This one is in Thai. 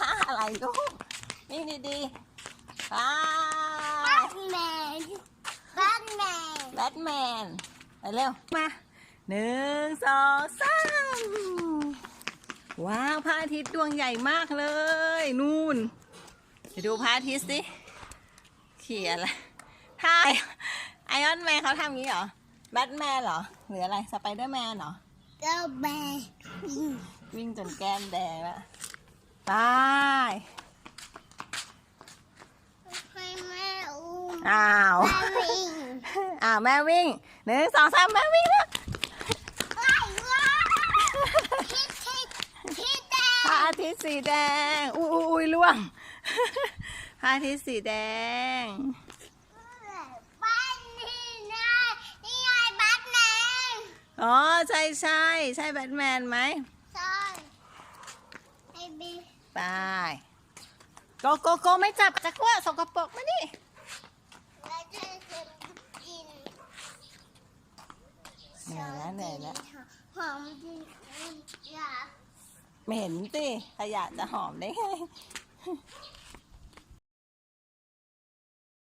ท่าอะไรลูกนี่ดีๆไปแมนแบทแมนแบทแมนไปเร็ว มาหนึ่งสองสามว้าวพระอาทิตย์ดวงใหญ่มากเลย นู่นไปดูพระอาทิตย์สิเขียนอะไรท่าไอออนแมนเขาทำงี้เหรอแบทแมนเหรอหรืออะไรสไปเดอร์แมนเหรอเจ้าแมนวิ่งจนแก้มแดงแล้ว ตายให้แม่อุ้มอ้าว แม่วิ่งอ้าวแม่วิ่งหนึ่งสองสามแม่วิ่งแล้วไล่ว้าคิดคิดคิดแดพระงอาทิตย์สีแดง อุ้ยอุ้ยอุ้ยล่วง พระอาทิตย์สีแดง บ้านนี่นะนี่ไงแบทแมนอ๋อ ใช่ใช่ใช่แบทแมนไหม ใช่ไอ้บี ไปโกโกโกไม่จับจักว่าสกปรกมาดิแล้วจะกินเหนื่อยแล้วเหนื่อยแล้วหอมจริงอยากไม่เห็นสิขยะจะหอมได้ไง